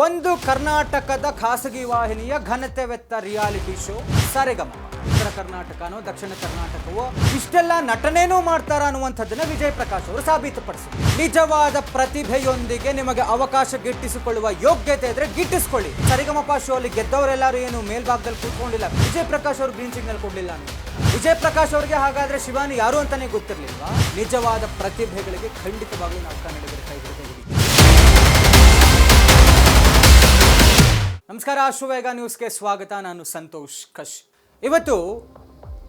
ಒಂದು ಕರ್ನಾಟಕದ ಖಾಸಗಿ ವಾಹಿನಿಯ ಘನತೆವೆತ್ತ ರಿಯಾಲಿಟಿ ಶೋ, ಸರೆಗಮ. ಉತ್ತರ ಕರ್ನಾಟಕನೋ ದಕ್ಷಿಣ ಕರ್ನಾಟಕವೋ ಇಷ್ಟೆಲ್ಲ ನಟನೇನೂ ಮಾಡ್ತಾರ ಅನ್ನುವಂಥದ್ದನ್ನ ವಿಜಯ್ ಪ್ರಕಾಶ್ ಅವರು ಸಾಬೀತುಪಡಿಸಿ ನಿಜವಾದ ಪ್ರತಿಭೆಯೊಂದಿಗೆ ನಿಮಗೆ ಅವಕಾಶ ಗಿಟ್ಟಿಸಿಕೊಳ್ಳುವ ಯೋಗ್ಯತೆ ಇದ್ರೆ ಗಿಟ್ಟಿಸಿಕೊಳ್ಳಿ. ಸರಿಗಮಪ ಶೋ ಅಲ್ಲಿ ಗೆದ್ದವರೆಲ್ಲರೂ ಏನು ಮೇಲ್ಭಾಗದಲ್ಲಿ ಕೂತ್ಕೊಂಡಿಲ್ಲ. ವಿಜಯ್ ಪ್ರಕಾಶ್ ಅವರು ಗ್ರೀನ್ ಸಿಗ್ನಲ್ ಕೊಡ್ಲಿಲ್ಲ ವಿಜಯ್ ಪ್ರಕಾಶ್ ಅವರಿಗೆ ಹಾಗಾದ್ರೆ ಶಿವಾನಿ ಯಾರು ಅಂತಾನೆ ಗೊತ್ತಿರ್ಲಿಲ್ವಾ? ನಿಜವಾದ ಪ್ರತಿಭೆಗಳಿಗೆ ಖಂಡಿತವಾಗ್ಲೂ ನಾವು ಕನ್ನಡಿಗರ ಕೈ ನಮಸ್ಕಾರ ಅಶ್ವವೇಗ ನ್ಯೂಸ್ಗೆ ಸ್ವಾಗತ. ನಾನು ಸಂತೋಷ್ ಕಶ್. ಇವತ್ತು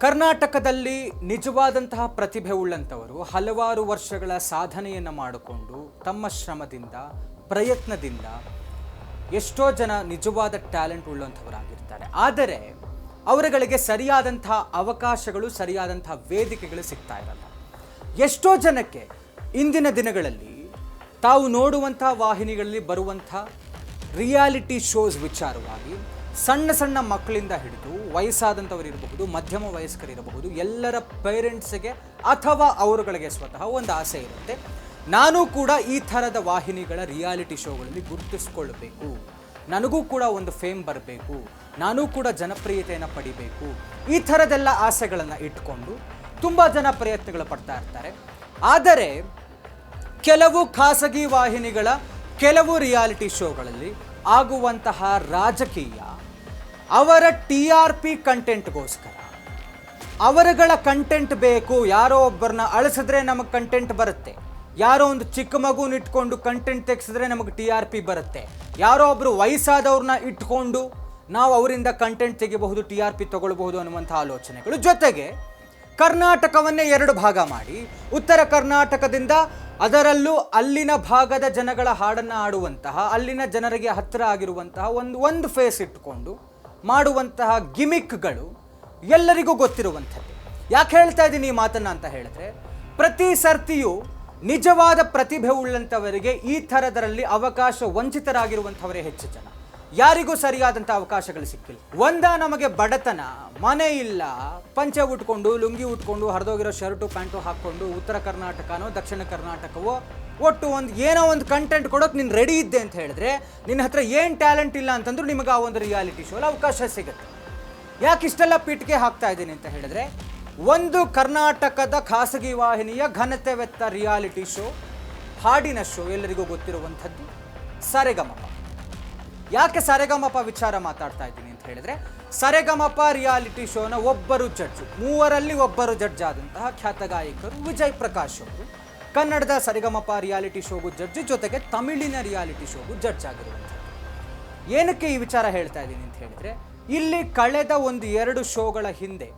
ಕರ್ನಾಟಕದಲ್ಲಿ ನಿಜವಾದಂತಹ ಪ್ರತಿಭೆ ಉಳ್ಳಂಥವರು ಹಲವಾರು ವರ್ಷಗಳ ಸಾಧನೆಯನ್ನು ಮಾಡಿಕೊಂಡು ತಮ್ಮ ಶ್ರಮದಿಂದ, ಪ್ರಯತ್ನದಿಂದ ಎಷ್ಟೋ ಜನ ನಿಜವಾದ ಟ್ಯಾಲೆಂಟ್ ಉಳ್ಳಂಥವರಾಗಿರ್ತಾರೆ. ಆದರೆ ಅವರುಗಳಿಗೆ ಸರಿಯಾದಂಥ ಅವಕಾಶಗಳು, ಸರಿಯಾದಂಥ ವೇದಿಕೆಗಳು ಸಿಗ್ತಾ ಇರಲ್ಲ. ಎಷ್ಟೋ ಜನಕ್ಕೆ ಇಂದಿನ ದಿನಗಳಲ್ಲಿ ತಾವು ನೋಡುವಂಥ ವಾಹಿನಿಗಳಲ್ಲಿ ಬರುವಂಥ ರಿಯಾಲಿಟಿ ಶೋಸ್ ವಿಚಾರವಾಗಿ ಸಣ್ಣ ಸಣ್ಣ ಮಕ್ಕಳಿಂದ ಹಿಡಿದು ವಯಸ್ಸಾದಂಥವರು ಇರಬಹುದು ಮಧ್ಯಮ ವಯಸ್ಕರಿರಬಹುದು, ಎಲ್ಲರ ಪೇರೆಂಟ್ಸ್ಗೆ ಅಥವಾ ಅವರುಗಳಿಗೆ ಸ್ವತಃ ಒಂದು ಆಸೆ ಇರುತ್ತೆ. ನಾನು ಕೂಡ ಈ ಥರದ ವಾಹಿನಿಗಳ ರಿಯಾಲಿಟಿ ಶೋಗಳಲ್ಲಿ ಗುರುತಿಸ್ಕೊಳ್ಬೇಕು. ನನಗೂ ಕೂಡ ಒಂದು ಫೇಮ್ ಬರಬೇಕು. ನಾನೂ ಕೂಡ ಜನಪ್ರಿಯತೆಯನ್ನು ಪಡಿಬೇಕು. ಈ ಥರದೆಲ್ಲ ಆಸೆಗಳನ್ನು ಇಟ್ಕೊಂಡು ತುಂಬ ಜನ ಪ್ರಯತ್ನಗಳು ಪಡ್ತಾ ಇರ್ತಾರೆ. ಆದರೆ ಕೆಲವು ಖಾಸಗಿ ವಾಹಿನಿಗಳ ಕೆಲವು ರಿಯಾಲಿಟಿ ಶೋಗಳಲ್ಲಿ ಆಗುವಂತಹ ರಾಜಕೀಯ, ಅವರ ಟಿ ಆರ್ ಪಿ ಕಂಟೆಂಟ್ಗೋಸ್ಕರ. ಅವರುಗಳ ಕಂಟೆಂಟ್ ಬೇಕು, ಯಾರೋ ಒಬ್ಬರನ್ನ ಅಳಿಸಿದ್ರೆ ನಮಗೆ ಕಂಟೆಂಟ್ ಬರುತ್ತೆ. ಯಾರೋ ಒಂದು ಚಿಕ್ಕ ಮಗುನ ಇಟ್ಕೊಂಡು ಕಂಟೆಂಟ್ ತೆಗೆಸಿದ್ರೆ ನಮಗೆ ಟಿ ಆರ್ ಪಿ ಬರುತ್ತೆ. ಯಾರೋ ಒಬ್ಬರು ವಯಸ್ಸಾದವ್ರನ್ನ ಇಟ್ಕೊಂಡು ನಾವು ಅವರಿಂದ ಕಂಟೆಂಟ್ ತೆಗಿಬಹುದು, ಟಿ ಆರ್ ಪಿ ತಗೊಳ್ಬಹುದು ಅನ್ನುವಂಥ ಆಲೋಚನೆಗಳು ಜೊತೆಗೆ ಕರ್ನಾಟಕವನ್ನೇ ಎರಡು ಭಾಗ ಮಾಡಿ. ಉತ್ತರ ಕರ್ನಾಟಕದಿಂದ ಅದರಲ್ಲೂ ಅಲ್ಲಿನ ಭಾಗದ ಜನಗಳ ಹಾಡನ್ನು ಆಡುವಂತಹ, ಅಲ್ಲಿನ ಜನರಿಗೆ ಹತ್ತಿರ ಆಗಿರುವಂತಹ ಒಂದು ಒಂದು ಫೇಸ್ ಇಟ್ಟುಕೊಂಡು ಮಾಡುವಂತಹ ಗಿಮಿಕ್ಗಳು ಎಲ್ಲರಿಗೂ ಗೊತ್ತಿರುವಂಥದ್ದು. ಯಾಕೆ ಹೇಳ್ತಾ ಇದ್ದೀನಿ ಈ ಮಾತನ್ನು ಅಂತ ಹೇಳಿದ್ರೆ, ಪ್ರತಿ ಸರ್ತಿಯೂ ನಿಜವಾದ ಪ್ರತಿಭೆ ಉಳ್ಳಂಥವರಿಗೆ ಈ ಥರದರಲ್ಲಿ ಅವಕಾಶ ವಂಚಿತರಾಗಿರುವಂಥವರೇ ಹೆಚ್ಚು ಜನ. ಯಾರಿಗೂ ಸರಿಯಾದಂಥ ಅವಕಾಶಗಳು ಸಿಕ್ಕಿಲ್ಲ. ಒಂದ ನಮಗೆ ಬಡತನ, ಮನೆ ಇಲ್ಲ, ಪಂಚೆ ಉಟ್ಕೊಂಡು, ಲುಂಗಿ ಉಟ್ಕೊಂಡು, ಹರಿದೋಗಿರೋ ಶರ್ಟು, ಪ್ಯಾಂಟು ಹಾಕ್ಕೊಂಡು, ಉತ್ತರ ಕರ್ನಾಟಕನೋ, ದಕ್ಷಿಣ ಕರ್ನಾಟಕವೋ, ಒಟ್ಟು ಒಂದು ಏನೋ ಒಂದು ಕಂಟೆಂಟ್ ಕೊಡೋಕೆ ನೀನು ರೆಡಿ ಇದ್ದೆ ಅಂತ ಹೇಳಿದ್ರೆ, ನಿನ್ನ ಹತ್ರ ಏನು ಟ್ಯಾಲೆಂಟ್ ಇಲ್ಲ ಅಂತಂದ್ರೂ ನಿಮಗೆ ಆ ಒಂದು ರಿಯಾಲಿಟಿ ಶೋಲ್ಲಿ ಅವಕಾಶ ಸಿಗುತ್ತೆ. ಯಾಕೆ ಇಷ್ಟೆಲ್ಲ ಪೀಠಿಗೆ ಹಾಕ್ತಾ ಇದ್ದೀನಿ ಅಂತ ಹೇಳಿದ್ರೆ, ಒಂದು ಕರ್ನಾಟಕದ ಖಾಸಗಿ ವಾಹಿನಿಯ ಘನತೆವೆತ್ತ ರಿಯಾಲಿಟಿ ಶೋ ಹಾಡಿನ ಶೋ ಎಲ್ಲರಿಗೂ ಗೊತ್ತಿರುವಂಥದ್ದು ಸರೆಗಮಪ. ಯಾಕೆ ಸರೆಗಮಪ ವಿಚಾರ ಮಾತಾಡ್ತಾ ಇದ್ದೀನಿ ಅಂತ ಹೇಳಿದ್ರೆ, ಸರೆಗಮಪ ರಿಯಾಲಿಟಿ ಶೋನ ಒಬ್ಬರು ಜಡ್ಜು ಮೂವರಲ್ಲಿ ಒಬ್ಬರು ಜಡ್ಜ್ ಆದಂತಹ ಖ್ಯಾತ ಗಾಯಕರು ವಿಜಯ್ ಪ್ರಕಾಶ್ ಅವರು. ಕನ್ನಡದ ಸರಿಗಮಪ ರಿಯಾಲಿಟಿ ಶೋಗೂ ಜಡ್ಜು ಜೊತೆಗೆ ತಮಿಳಿನ ರಿಯಾಲಿಟಿ ಶೋಗೂ ಜಡ್ಜ್ ಆಗಿರುವಂಥದ್ದು ಏನಕ್ಕೆ ಈ ವಿಚಾರ ಹೇಳ್ತಾ ಇದ್ದೀನಿ ಅಂತ ಹೇಳಿದ್ರೆ, ಇಲ್ಲಿ ಕಳೆದ ಒಂದು ಎರಡು ಶೋಗಳ ಹಿಂದೆ,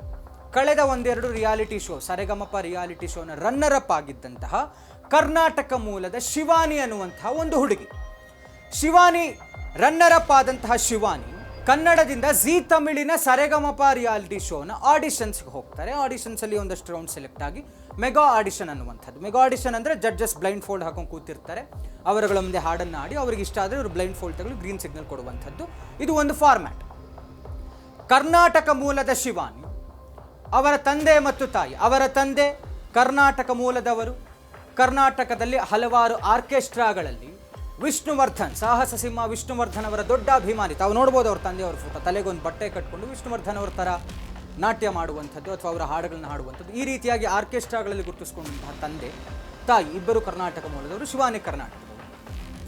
ಕಳೆದ ಒಂದೆರಡು ರಿಯಾಲಿಟಿ ಶೋ ಸರೆಗಮಪ ರಿಯಾಲಿಟಿ ಶೋನ ರನ್ನರ್ ಅಪ್ ಆಗಿದ್ದಂತಹ ಕರ್ನಾಟಕ ಮೂಲದ ಶಿವಾನಿ ಅನ್ನುವಂತಹ ಒಂದು ಹುಡುಗಿ. ಶಿವಾನಿ ರನ್ನರ್ ಅಪ್ ಆದಂತಹ ಶಿವಾನಿ ಕನ್ನಡದಿಂದ ಜಿ ತಮಿಳಿನ ಸರೆಗಮಪ ರಿಯಾಲಿಟಿ ಶೋನ ಆಡಿಷನ್ಸ್ಗೆ ಹೋಗ್ತಾರೆ. ಆಡಿಷನ್ಸಲ್ಲಿ ಒಂದಷ್ಟು ರೌಂಡ್ ಸೆಲೆಕ್ಟ್ ಆಗಿ ಮೆಗಾ ಆಡಿಷನ್ ಅನ್ನುವಂಥದ್ದು. ಮೆಗಾ ಆಡಿಷನ್ ಅಂದರೆ ಜಡ್ಜಸ್ ಬ್ಲೈಂಡ್ ಫೋಲ್ಡ್ ಹಾಕೊಂಡು ಕೂತಿರ್ತಾರೆ. ಅವರುಗಳ ಮುಂದೆ ಹಾಡನ್ನು ಆಡಿ ಅವ್ರಿಗೆ ಇಷ್ಟ ಆದರೆ ಇವರು ಬ್ಲೈಂಡ್ ಫೋಲ್ಡ್ ತಗೊಳ್ಳಿ ಗ್ರೀನ್ ಸಿಗ್ನಲ್ ಕೊಡುವಂಥದ್ದು. ಇದು ಒಂದು ಫಾರ್ಮ್ಯಾಟ್ ಕರ್ನಾಟಕ ಮೂಲದ ಶಿವಾನಿ, ಅವರ ತಂದೆ ಮತ್ತು ತಾಯಿ, ಅವರ ತಂದೆ ಕರ್ನಾಟಕ ಮೂಲದವರು. ಕರ್ನಾಟಕದಲ್ಲಿ ಹಲವಾರು ಆರ್ಕೆಸ್ಟ್ರಾಗಳಲ್ಲಿ ವಿಷ್ಣುವರ್ಧನ್, ಸಾಹಸ ಸಿಂಹ ವಿಷ್ಣುವರ್ಧನ್ ಅವರ ದೊಡ್ಡ ಅಭಿಮಾನಿ. ತಾವು ನೋಡ್ಬೋದು ಅವ್ರ ತಂದೆಯವರ ಫೋಟೋ. ತಲೆಗೊಂದು ಬಟ್ಟೆ ಕಟ್ಕೊಂಡು ವಿಷ್ಣುವರ್ಧನ್ ಅವ್ರ ಥರ ನಾಟ್ಯ ಮಾಡುವಂಥದ್ದು ಅಥವಾ ಅವರ ಹಾಡುಗಳನ್ನು ಹಾಡುವಂಥದ್ದು. ಈ ರೀತಿಯಾಗಿ ಆರ್ಕೆಸ್ಟ್ರಾಗಳಲ್ಲಿ ಗುರುತಿಸ್ಕೊಂಡಂತಹ ತಂದೆ, ತಾಯಿ ಇಬ್ಬರು ಕರ್ನಾಟಕ ಮೂಲದವರು, ಶಿವಾನಿ ಕರ್ನಾಟಕ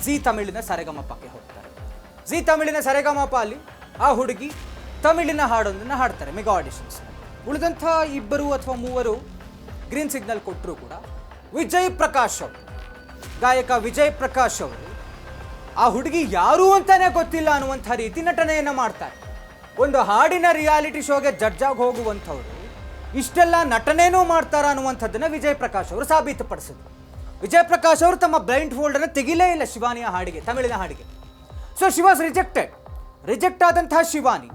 ಜಿ ತಮಿಳಿನ ಸರೆಗಮಪಕ್ಕೆ ಹೋಗ್ತಾರೆ. ಜಿ ತಮಿಳಿನ ಸರೆಗಮಪ ಅಲ್ಲಿ ಆ ಹುಡುಗಿ ತಮಿಳಿನ ಹಾಡೊಂದನ್ನು ಹಾಡ್ತಾರೆ, ಮೆಗಾ ಆಡಿಷನ್ಸ್ ಉಳಿದಂಥ ಇಬ್ಬರು ಅಥವಾ ಮೂವರು ಗ್ರೀನ್ ಸಿಗ್ನಲ್ ಕೊಟ್ಟರು ಕೂಡ ವಿಜಯ್ ಪ್ರಕಾಶ್ ಅವರು. ಗಾಯಕ ವಿಜಯ್ ಪ್ರಕಾಶ್ ಅವರು ಆ ಹುಡುಗಿ ಯಾರು ಅಂತಾನೆ ಗೊತ್ತಿಲ್ಲ ಅನ್ನುವಂಥ ರೀತಿ ನಟನೆಯನ್ನು ಮಾಡ್ತಾರೆ. ಒಂದು ಹಾಡಿನ ರಿಯಾಲಿಟಿ ಶೋಗೆ ಜಡ್ಜಾಗಿ ಹೋಗುವಂಥವ್ರು ಇಷ್ಟೆಲ್ಲ ನಟನೆನೂ ಮಾಡ್ತಾರ ಅನ್ನುವಂಥದ್ದನ್ನ ವಿಜಯ್ ಪ್ರಕಾಶ್ ಅವರು ಸಾಬೀತುಪಡಿಸಿದ್ರು. ವಿಜಯ್ ಪ್ರಕಾಶ್ ಅವರು ತಮ್ಮ ಬ್ಲೈಂಡ್ ಫೋಲ್ಡನ್ನು ತೆಗಿಲೇ ಇಲ್ಲ ಶಿವಾನಿಯ ಹಾಡಿಗೆ, ತಮಿಳಿನ ಹಾಡಿಗೆ. So she was rejected reject ಆದಂತಹ ಶಿವಾನಿ.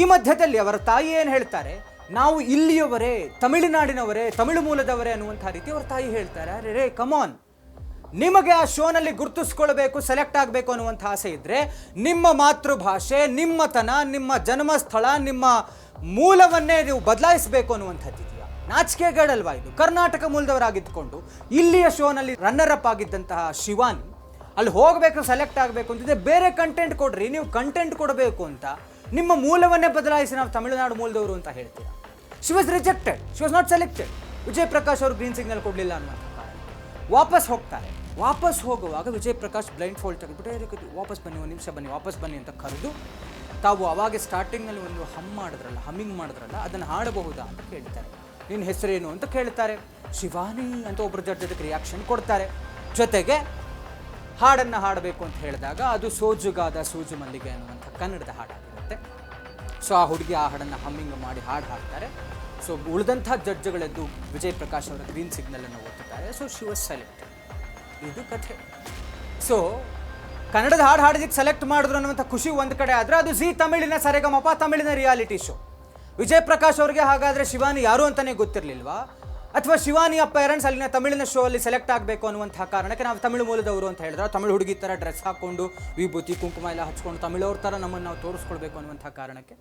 ಈ ಮಧ್ಯದಲ್ಲಿ ಅವರ ತಾಯಿ ಏನು ಹೇಳ್ತಾರೆ? ನಾವು ಇಲ್ಲಿಯವರೇ, ತಮಿಳುನಾಡಿನವರೇ, ತಮಿಳು ಮೂಲದವರೇ ಅನ್ನುವಂಥ ರೀತಿ ಅವರ ತಾಯಿ ಹೇಳ್ತಾರೆ. ಅರೆ ರೇ ಕಮಾನ್ ನಿಮಗೆ ಆ ಶೋನಲ್ಲಿ ಗುರುತಿಸ್ಕೊಳ್ಬೇಕು, ಸೆಲೆಕ್ಟ್ ಆಗಬೇಕು ಅನ್ನುವಂಥ ಆಸೆ ಇದ್ದರೆ ನಿಮ್ಮ ಮಾತೃಭಾಷೆ, ನಿಮ್ಮತನ, ನಿಮ್ಮ ಜನ್ಮಸ್ಥಳ, ನಿಮ್ಮ ಮೂಲವನ್ನೇ ನೀವು ಬದಲಾಯಿಸಬೇಕು ಅನ್ನುವಂಥದ್ದು ಇದೆಯಾ? ನಾಚಿಕೆಗೇಡಲ್ವಾ ಇದು? ಕರ್ನಾಟಕ ಮೂಲದವರಾಗಿದ್ದುಕೊಂಡು ಇಲ್ಲಿಯ ಶೋನಲ್ಲಿ ರನ್ನರ್ ಅಪ್ ಆಗಿದ್ದಂತಹ ಶಿವಾನಿ, ಅಲ್ಲಿ ಹೋಗಬೇಕು, ಸೆಲೆಕ್ಟ್ ಆಗಬೇಕು ಅಂತಿದೆ ಬೇರೆ ಕಂಟೆಂಟ್ ಕೊಡ್ರಿ, ನೀವು ಕಂಟೆಂಟ್ ಕೊಡಬೇಕು ಅಂತ ನಿಮ್ಮ ಮೂಲವನ್ನೇ ಬದಲಾಯಿಸಿ ನಾವು ತಮಿಳುನಾಡು ಮೂಲದವರು ಅಂತ ಹೇಳ್ತೀರಾ? She was rejected she was not selected Vijay Prakash ಅವರು ಗ್ರೀನ್ ಸಿಗ್ನಲ್ ಕೊಡಲಿಲ್ಲ ಕಾರಣ ವಾಪಸ್ ಹೋಗ್ತಾರೆ. ವಾಪಸ್ ಹೋಗುವಾಗ ವಿಜಯ್ ಪ್ರಕಾಶ್ ಬ್ಲೈಂಡ್ ಫೋಲ್ಡ್ ತೆಗೆದ್ಬಿಟ್ಟು "ಏ, ವಾಪಸ್ ಬನ್ನಿ ಒಂದು ನಿಮಿಷ ಬನ್ನಿ ವಾಪಸ್ ಬನ್ನಿ ಅಂತ ಕರೆದು ತಾವು ಅವಾಗ ಸ್ಟಾರ್ಟಿಂಗಲ್ಲಿ ಒಂದು ಹಮ್ ಮಾಡಿದ್ರಲ್ಲ ಹಮ್ಮಿಂಗ್ ಮಾಡಿದ್ರಲ್ಲ ಅದನ್ನು ಹಾಡಬಹುದಾ ಅಂತ ಕೇಳ್ತಾರೆ. ನಿನ್ನ ಹೆಸರೇನು? ಅಂತ ಕೇಳ್ತಾರೆ. ಶಿವಾನಿ ಅಂತ ಒಬ್ಬರ ಜಡ್ಜ್ ಅದಕ್ಕೆ ರಿಯಾಕ್ಷನ್ ಕೊಡ್ತಾರೆ. ಜೊತೆಗೆ ಹಾಡನ್ನು ಹಾಡಬೇಕು ಅಂತ ಹೇಳಿದಾಗ ಅದು ಸೋಜುಗಾದ ಸೂಜು ಮಲ್ಲಿಗೆ ಅನ್ನುವಂಥ ಕನ್ನಡದ ಹಾಡಾಗಿರುತ್ತೆ. ಸೊ ಆ ಹುಡುಗಿ ಆ ಹಾಡನ್ನು ಹಮ್ಮಿಂಗ್ ಮಾಡಿ ಹಾಡು ಹಾಡ್ತಾರೆ. ಸೊ ಉಳಿದಂಥ ಜಡ್ಜ್ಗಳೆದ್ದು ವಿಜಯ್ ಪ್ರಕಾಶ್ ಅವರ ಗ್ರೀನ್ ಸಿಗ್ನಲನ್ನು ಓದುತ್ತಾರೆ ಸೊ ಶಿ ವಾಸ್ ಸೆಲೆಕ್ಟ್ ಇದು ಕಥೆ. ಸೊ ಕನ್ನಡದ ಹಾಡು ಹಾಡಿದಕ್ಕೆ ಸೆಲೆಕ್ಟ್ ಮಾಡಿದ್ರು ಅನ್ನುವಂಥ ಖುಷಿ ಒಂದು ಕಡೆ ಆದರೆ ಅದು ಜಿ ತಮಿಳಿನ ಸರೆಗಮಪ ತಮಿಳಿನ ರಿಯಾಲಿಟಿ ಶೋ ವಿಜಯ್ ಪ್ರಕಾಶ್ ಅವರಿಗೆ ಹಾಗಾದರೆ ಶಿವಾನಿ ಯಾರು ಅಂತಲೇ ಗೊತ್ತಿರಲಿಲ್ವಾ? ಅಥವಾ ಶಿವಾನಿಯ ಪೇರೆಂಟ್ಸ್ ಅಲ್ಲಿನ ತಮಿಳಿನ ಶೋ ಅಲ್ಲಿ ಸೆಲೆಕ್ಟ್ ಆಗಬೇಕು ಅನ್ನುವಂಥ ಕಾರಣಕ್ಕೆ ನಾವು ತಮಿಳು ಮೂಲದವರು ಅಂತ ಹೇಳಿದ್ರೆ. ತಮಿಳು ಹುಡುಗಿ ಥರ ಡ್ರೆಸ್ ಹಾಕ್ಕೊಂಡು ವಿಭೂತಿ, ಕುಂಕುಮ ಎಲ್ಲ ಹಚ್ಕೊಂಡು ತಮಿಳವ್ರ ಥರ ನಮ್ಮನ್ನು ನಾವು ತೋರಿಸ್ಕೊಳ್ಬೇಕು ಅನ್ನುವಂಥ ಕಾರಣಕ್ಕೆ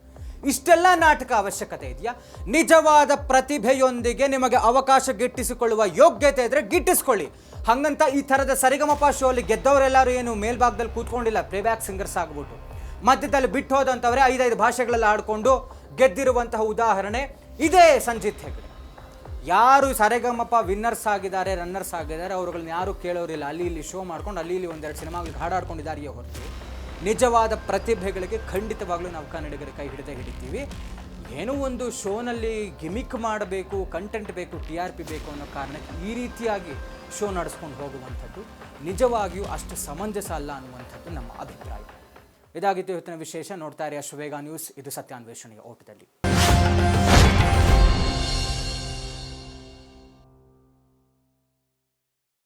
ಇಷ್ಟೆಲ್ಲ ನಾಟಕ ಅವಶ್ಯಕತೆ ಇದೆಯಾ? ನಿಜವಾದ ಪ್ರತಿಭೆಯೊಂದಿಗೆ ನಿಮಗೆ ಅವಕಾಶ ಗಿಟ್ಟಿಸಿಕೊಳ್ಳುವ ಯೋಗ್ಯತೆ ಇದ್ರೆ ಗಿಟ್ಟಿಸ್ಕೊಳ್ಳಿ. ಹಂಗಂತ ಈ ಥರದ ಸರಿಗಮಪ ಶೋ ಅಲ್ಲಿ ಗೆದ್ದವರೆಲ್ಲರೂ ಏನು ಮೇಲ್ಭಾಗದಲ್ಲಿ ಕೂತ್ಕೊಂಡಿಲ್ಲ ಪ್ಲೇಬ್ಯಾಕ್ ಸಿಂಗರ್ಸ್ ಆಗ್ಬಿಟ್ಟು. ಮಧ್ಯದಲ್ಲಿ ಬಿಟ್ಟು ಹೋದಂಥವರೇ ಐದೈದು ಭಾಷೆಗಳಲ್ಲಿ ಆಡಿಕೊಂಡು ಗೆದ್ದಿರುವಂತಹ ಉದಾಹರಣೆ ಇದೇ ಸಂಜಿತ್ ಹೆಗ್ಡೆ. ಯಾರು ಸರೆಗಮಪ್ಪ ವಿನ್ನರ್ಸ್ ಆಗಿದ್ದಾರೆ ರನ್ನರ್ಸ್ ಆಗಿದ್ದಾರೆ ಅವ್ರುಗಳನ್ನ ಯಾರು ಕೇಳೋರಿಲ್ಲ. ಅಲ್ಲಿ ಇಲ್ಲಿ ಶೋ ಮಾಡ್ಕೊಂಡು, ಅಲ್ಲಿ ಇಲ್ಲಿ ಒಂದೆರಡು ಸಿನಿಮಾಗಳಿಗೆ ಹಾಡಾಡ್ಕೊಂಡಿದ್ದಾರೆಯೇ ಹೊರತು ನಿಜವಾದ ಪ್ರತಿಭೆಗಳಿಗೆ ಖಂಡಿತವಾಗ್ಲೂ ನಾವು ಕನ್ನಡಿಗರ ಕೈ ಹಿಡಿದೇ ಹಿಡಿತೀವಿ. ಏನೋ ಒಂದು ಶೋನಲ್ಲಿ ಗಿಮಿಕ್ ಮಾಡಬೇಕು ಕಂಟೆಂಟ್ ಬೇಕು ಟಿ ಆರ್ ಪಿ ಬೇಕು ಅನ್ನೋ ಕಾರಣಕ್ಕೆ ಈ ರೀತಿಯಾಗಿ ಶೋ ನಡೆಸ್ಕೊಂಡು ಹೋಗುವಂಥದ್ದು ನಿಜವಾಗಿಯೂ ಅಷ್ಟು ಸಮಂಜಸ ಅಲ್ಲ ಅನ್ನುವಂಥದ್ದು ನಮ್ಮ ಅಭಿಪ್ರಾಯ. ಇದಾಗಿತ್ತು ಇವತ್ತಿನ ವಿಶೇಷ. ನೋಡ್ತಾ ಇರಿ ಅಶ್ವೇಗ ನ್ಯೂಸ್. ಇದು ಸತ್ಯಾನ್ವೇಷಣೆಯ ಓಟದಲ್ಲಿ.